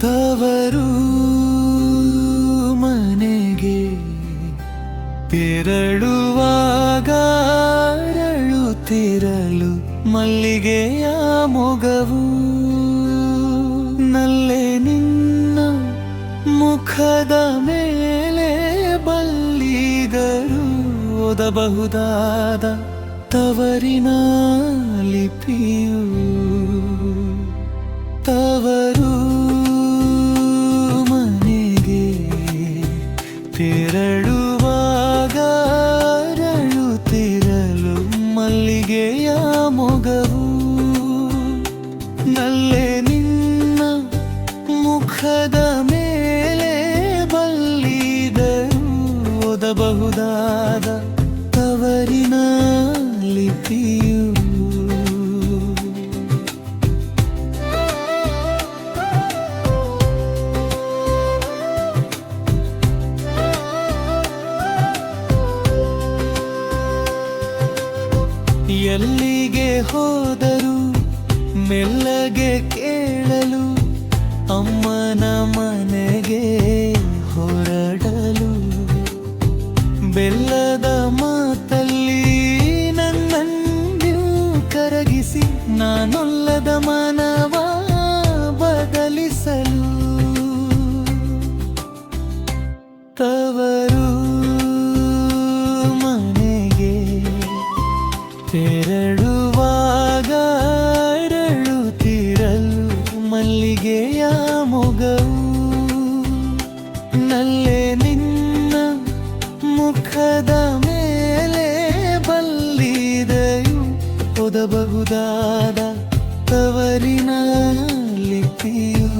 ತವರು ಮನೆಗೆ ತೆರಳುವಾಗ ತಿರಳು ಮಲ್ಲಿಗೆಯ ಮೊಗವು. ನಲ್ಲೆ ನಿನ್ನ ಮುಖದ ಮೇಲೆ ಬಲ್ಲಿಗರು ಓದಬಹುದಾದ ತವರಿನ ಲಿಪಿಯು. ತವರು ಮಲ್ಲಿಗೆಯ ಮೊಗವು ನಲ್ಲೆ ಎಲ್ಲಿಗೆ ಹೋದರು ಮೆಲ್ಲಗೆ ಕೇಳಲು ಅಮ್ಮನ ಮನೆಗೆ ಹೊರಡಲು ಬೆಲ್ಲದ ಮಾತಲ್ಲಿ ನನ್ನನ್ನು ಕರಗಿಸಿ ನಾನೊಲ್ಲದ ಮನವ ಬದಲಿಸಲು ತವರು ಮುಖದ ಮೇಲೆ ಬಲ್ಲಿದೆಯು ಓದಬಹುದಾದ ತವರಿನ ಲಿಪಿಯು.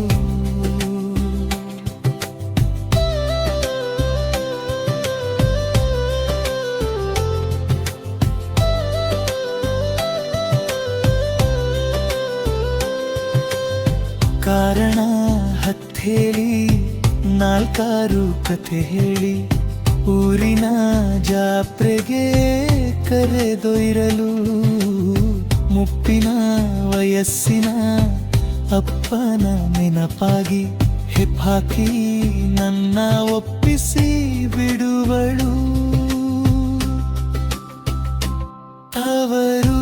ಕಾರಣ ಹತ್ತೇಳಿ ನಾಲ್ಕಾರು ಕಥೆ ಹೇಳಿ. ಊರಿನ ಜಾತ್ರೆಗೆ ಕರೆದೊಯ್ರಲು ಮುಪ್ಪಿನ ವಯಸ್ಸಿನ ಅಪ್ಪನ ನೆನಪಾಗಿ ಹೆಪ್ಪಾಕಿ ನನ್ನ ಒಪ್ಪಿಸಿ ಬಿಡುವಳು. ಅವರು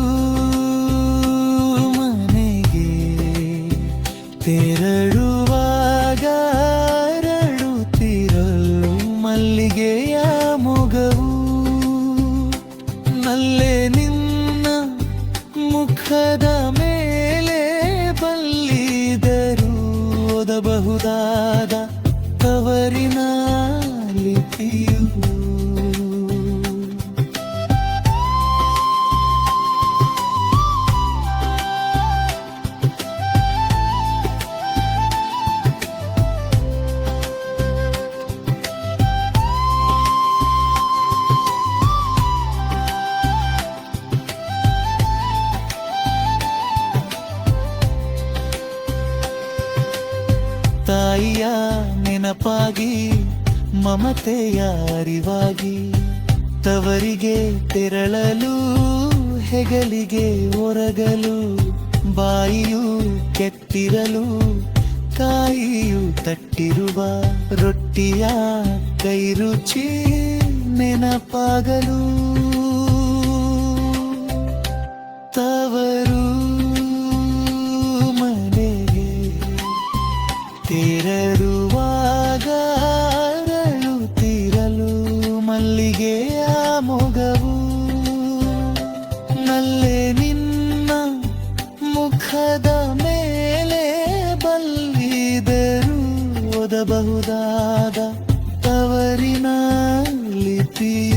ಮನೆಗೆ ತೆರಳುವಾಗ ನಲ್ಲೆ ನಿನ್ನ ಮುಖದ ಮೇಲೆ ಬಲ್ಲಿದರು ಓದಬಹುದಾದ ತವರಿನ ಲಿಪಿಯು. ನೆನಪಾಗಿ ಮಮತೆಯ ಅರಿವಾಗಿ ತವರಿಗೆ ತೆರಳಲು, ಹೆಗಲಿಗೆ ಒರಗಲು, ಬಾಯಿಯು ಕೆತ್ತಿರಲು ಕಾಯಿಯು ತಟ್ಟಿರುವ ರೊಟ್ಟಿಯ ಕೈ ರುಚಿ ನೆನಪಾಗಲು. ಮುಖದ ಮೇಲೆ ಬಲ್ಲಿದರು ಓದಬಹುದಾದ ತವರಿನ ಲಿಪಿಯು